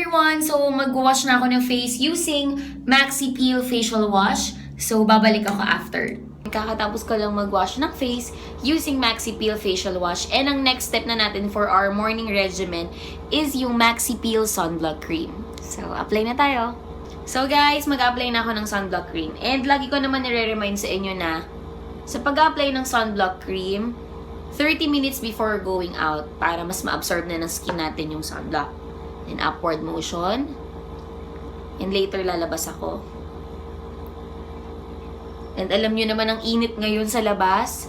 everyone! So, mag-wash na ako ng face using Maxi Peel Facial Wash. So, babalik ako after. Kakatapos ko lang mag-wash ng face using Maxi Peel Facial Wash. And ang next step na natin for our morning regimen is yung Maxi Peel Sunblock Cream. So, apply na tayo. So guys, mag-apply na ako ng sunblock cream. And lagi ko naman nire-remind sa inyo na sa pag-apply ng sunblock cream, 30 minutes before going out para mas ma-absorb na ng skin natin yung sunblock. Then upward motion. And later lalabas ako. And alam nyo naman ang init ngayon sa labas.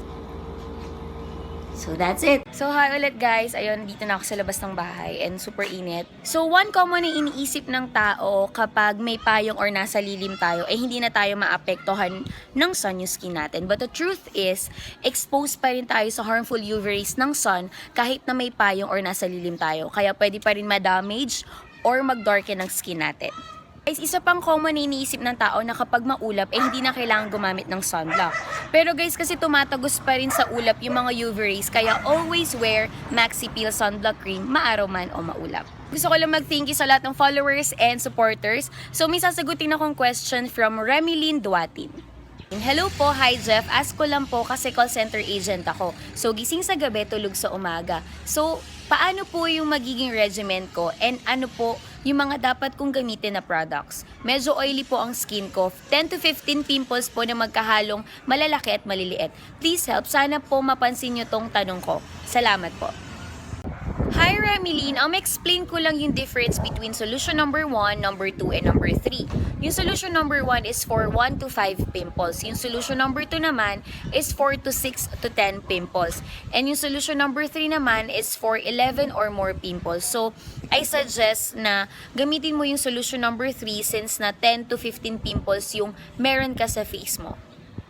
So that's it. So hi ulit guys. Ayun, dito na ako sa labas ng bahay and super init. So one common na iniisip ng tao kapag may payong or nasa lilim tayo ay hindi na tayo maapektuhan ng sun yung skin natin. But the truth is, exposed pa rin tayo sa harmful UV rays ng sun kahit na may payong or nasa lilim tayo. Kaya pwede pa rin ma-damage or mag-darken ng skin natin. Guys, isa pang common na iniisip ng tao na kapag maulap, eh hindi na kailangan gumamit ng sunblock. Pero guys, kasi tumatagos pa rin sa ulap yung mga UV rays, kaya always wear Maxi Peel Sunblock Cream, maaraw man o maulap. Gusto ko lang mag-thank you sa lahat ng followers and supporters. So may sasagutin akong question from Remilyn Duatin. Hello po, hi Jeff. Ask ko lang po kasi call center agent ako. So gising sa gabi, tulog sa umaga. So paano po yung magiging regimen ko and ano po yung mga dapat kong gamitin na products. Medyo oily po ang skin ko. 10 to 15 pimples po na magkahalong malalaki at maliliit. Please help. Sana po mapansin nyo tong tanong ko. Salamat po. Hi Remilyn, um, explain ko lang yung difference between solution number 1, number 2, and number 3. Yung solution number 1 is for 1 to 5 pimples. Yung solution number 2 naman is 4 to 6 to 10 pimples. And yung solution number 3 naman is for 11 or more pimples. So, I suggest na gamitin mo yung solution number 3 since na 10 to 15 pimples yung meron ka sa face mo.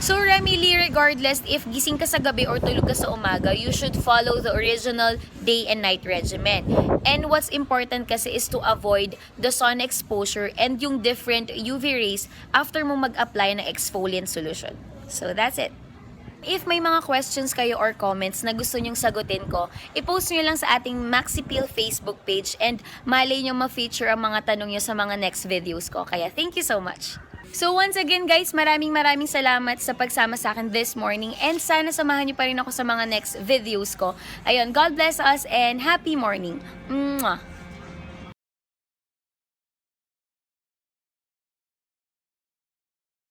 So, Remily, regardless if gising ka sa gabi or tulog ka sa umaga, you should follow the original day and night regimen. And what's important kasi is to avoid the sun exposure and yung different UV rays after mo mag-apply ng exfoliant solution. So, that's it. If may mga questions kayo or comments na gusto nyong sagutin ko, i-post nyo lang sa ating MaxiPeel Facebook page and malay nyo ma-feature ang mga tanong nyo sa mga next videos ko. Kaya thank you so much! So once again guys, maraming maraming salamat sa pagsama sa akin this morning and sana samahan niyo pa rin ako sa mga next videos ko. Ayun, God bless us and happy morning. Mwah!